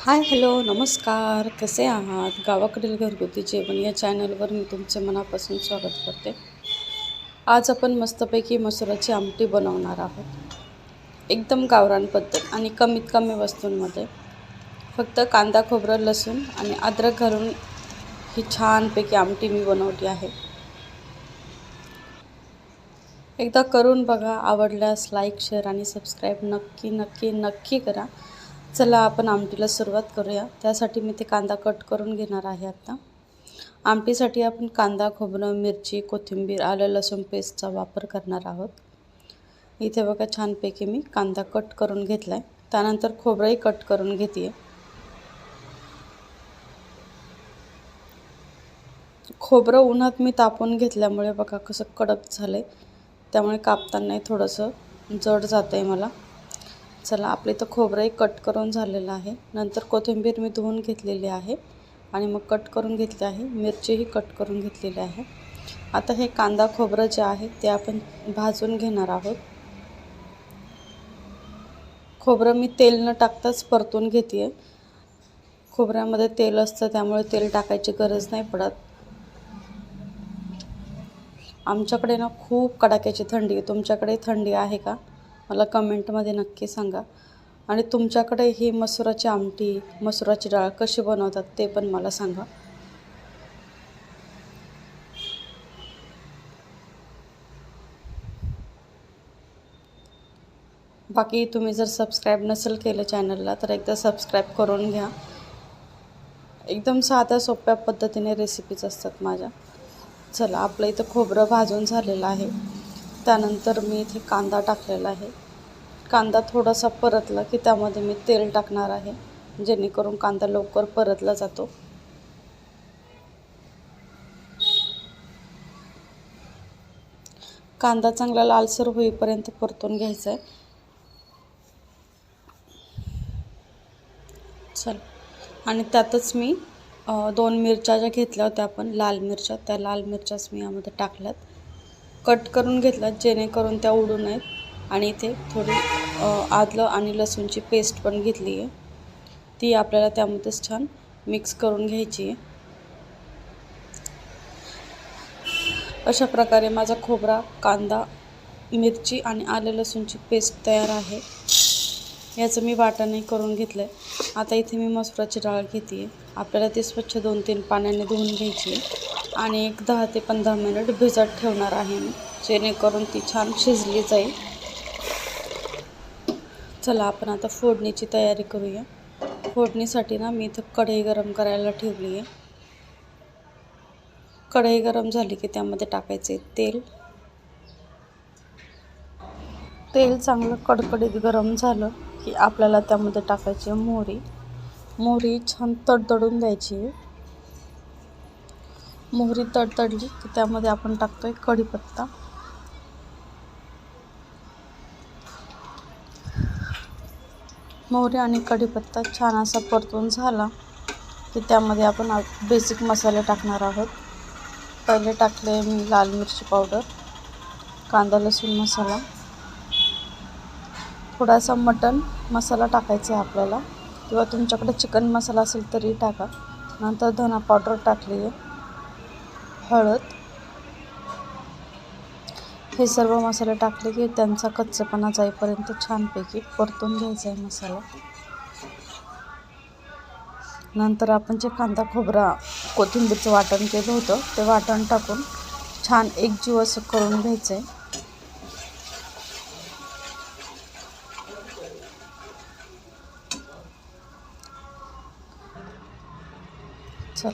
Hi hello नमस्कार. कसे आहात? गावाकडील घरगुती जेवण या चॅनलवर मी तुमचे मनापासून स्वागत करते. आज आपण मस्तपैकी मसुराची आमटी बनवणार आहोत. एकदम गावरान पद्धत आणि कमीत कमी वस्तूंमध्ये. फक्त कांदा खोबरं लसूण आणि अद्रक घालून ही छानपैकी आमटी मी बनवली आहे. एकदा करून बघा. आवडल्यास लाईक शेअर आणि सबस्क्राईब नक्की नक्की नक्की करा. चला आपण आमटीला सुरुवात करूया. त्यासाठी मी ते कांदा कट करून घेणार आहे आत्ता आमटीसाठी आपण कांदा खोबरं मिरची कोथिंबीर आलं लसूण पेस्टचा वापर करणार आहोत. इथे बघा छानपैकी मी कांदा कट करून घेतला आहे त्यानंतर खोबरंही कट करून घेते खोबरं उन्हात मी तापून घेतल्यामुळे बघा कसं कडक झालं आहे त्यामुळे कापतानाही थोडंसं जड जातं आहे मला. चला आपले तर खोबरंही कट करून झालेलं आहे. नंतर कोथिंबीर मी धुवून घेतलेली आहे आणि मग कट करून घेतली आहे. मिरचीही कट करून घेतलेली आहे. आता हे कांदा खोबरं जे आहे ते आपण भाजून घेणार आहोत. खोबरं मी तेल न टाकताच परतून घेते आहे खोबऱ्यामध्ये तेल असतं त्यामुळे तेल टाकायची गरज नाही पडत. आमच्याकडे ना खूप कडाक्याची थंडी आहे. तुमच्याकडे थंडी आहे का? मला कमेंटमध्ये नक्की सांगा. आणि तुमच्याकडे ही मसुराची आमटी मसुराची डाळ कशी बनवतात ते पण मला सांगा. बाकी तुम्ही जर सबस्क्राईब नसेल केलं चॅनलला तर एकदा सबस्क्राईब करून घ्या. एकदम साध्या सोप्या पद्धतीने रेसिपीज असतात माझ्या. चला आपलं इथं खोबरं भाजून झालेलं आहे. त्यानंतर मी इथे कांदा टाकलेला आहे. कांदा थोडासा परतला की त्यामध्ये मी तेल टाकणार आहे जेणेकरून कांदा लवकर परतला जातो. कांदा चांगला लालसर होईपर्यंत परतून घ्यायचा आहे चल. आणि त्यातच मी दोन मिरच्या ज्या घेतल्या होत्या आपण लाल मिरच्या त्या लाल मिरच्याच मी यामध्ये टाकल्यात. कट करून घेतला जेणेकरून त्या उडू नयेत आणि इथे थोडी आदलं आणि लसूणची पेस्ट पण घेतली आहे. ती आपल्याला त्यामध्येच छान मिक्स करून घ्यायची आहे. अशा प्रकारे माझा खोबरा कांदा मिरची आणि आलं लसूणची पेस्ट तयार आहे. याचं मी वाटणही करून घेतलं आहे आता इथे मी मसुराची डाळ घेते. आहे आपल्याला ती स्वच्छ दोन तीन पाण्याने धुवून घ्यायची आहे. आणि एक दहा ते पंधरा मिनिट भिजत ठेवणार आहे मी जेणेकरून ती छान शिजली जाईल. चला आपण आता फोडणीची तयारी करूया. फोडणीसाठी ना मी इथं कढई गरम करायला ठेवली आहे. कढई गरम झाली की त्यामध्ये टाकायचे तेल. तेल चांगलं कडकडीत गरम झालं की आपल्याला त्यामध्ये टाकायची मोहरी. मोहरी छान तडतडून द्यायची मोहरी तडतडली की त्यामध्ये आपण टाकतो आहे कढीपत्ता. मोहरी आणि कढीपत्ता छान असा परतून झाला की त्यामध्ये आपण बेसिक मसाले टाकणार आहोत. पहिले टाकले मी लाल मिरची पावडर कांदा लसूण मसाला. थोडासा मटन मसाला टाकायचा आहे आपल्याला. किंवा तुमच्याकडे चिकन मसाला असेल तरी टाका. नंतर धना पावडर टाकली आहे हळद. हे सर्व मसाले टाकले की त्यांचा कच्चेपणा जाईपर्यंत छानपैकी परतून घ्यायचा आहे मसाला. नंतर आपण जे कांदा खोबरा कोथिंबीरचं वाटण केलं होतं ते वाटण टाकून छान एकजीव असं करून घ्यायचं आहे. चल.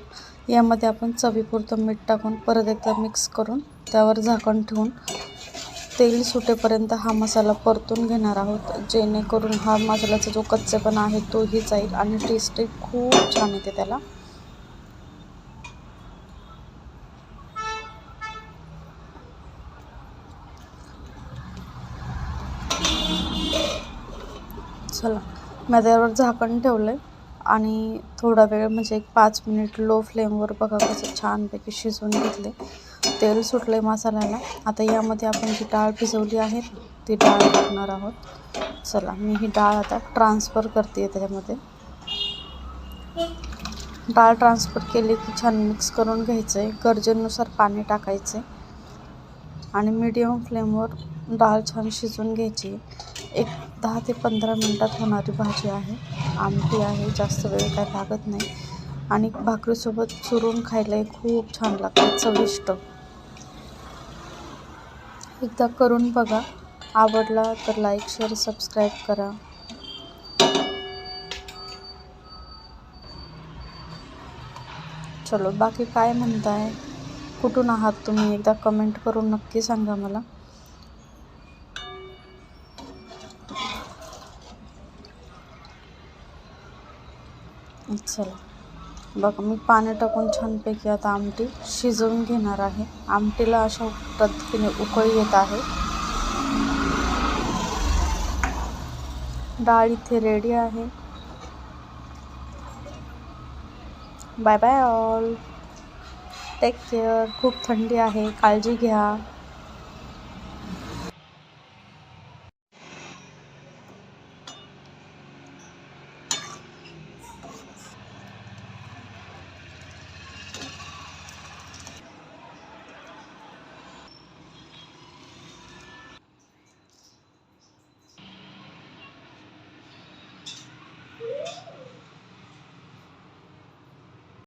यामध्ये आपण चवीपुरतं मीठ टाकून परत एकदा मिक्स करून त्यावर झाकण ठेवून तेल सुटेपर्यंत हा मसाला परतून घेणार आहोत. जेणेकरून हा मसाल्याचा जो कच्चेपणा आहे तोही जाईल आणि टेस्टही खूप छान येते त्याला. चला. मी त्यावर झाकण ठेवलं आहे आणि थोडा वेळ म्हणजे एक पाच मिनिट लो फ्लेमवर बघा कसं छानपैकी शिजवून घेतले. तेल सुटले मसाल्याला. आता यामध्ये आपण जी डाळ भिजवली आहे ती डाळ टाकणार आहोत. चला मी ही डाळ आता ट्रान्सफर करते आहे त्याच्यामध्ये. डाळ ट्रान्सफर केली की छान मिक्स करून घ्यायचं आहे गरजेनुसार पाणी टाकायचे आणि मीडियम फ्लेमवर डाळ छान शिजून घ्यायची. एक दहा ते पंधरा मिनटात होणारी भाजी आहे. आमटी आहे जास्त वेळ काय लागत नाही. आणि भाकरीसोबत चुरून खायला खूप छान लागते चविष्ट. एकदा करून बघा. आवडला तर लाईक शेअर सबस्क्राईब करा. चलो बाकी काय म्हणताय? कुठून आहात तुम्ही? एकदा कमेंट करून नक्की सांगा मला. चला. बघा मी पाणी टाकून छानपैकी आता आमटी शिजवून घेणार आहे. आमटीला अशा पद्धतीने उकळी येत आहे. डाळ इथे रेडी आहे. Bye bye all take care खूप थंडी आहे. काळजी घ्या.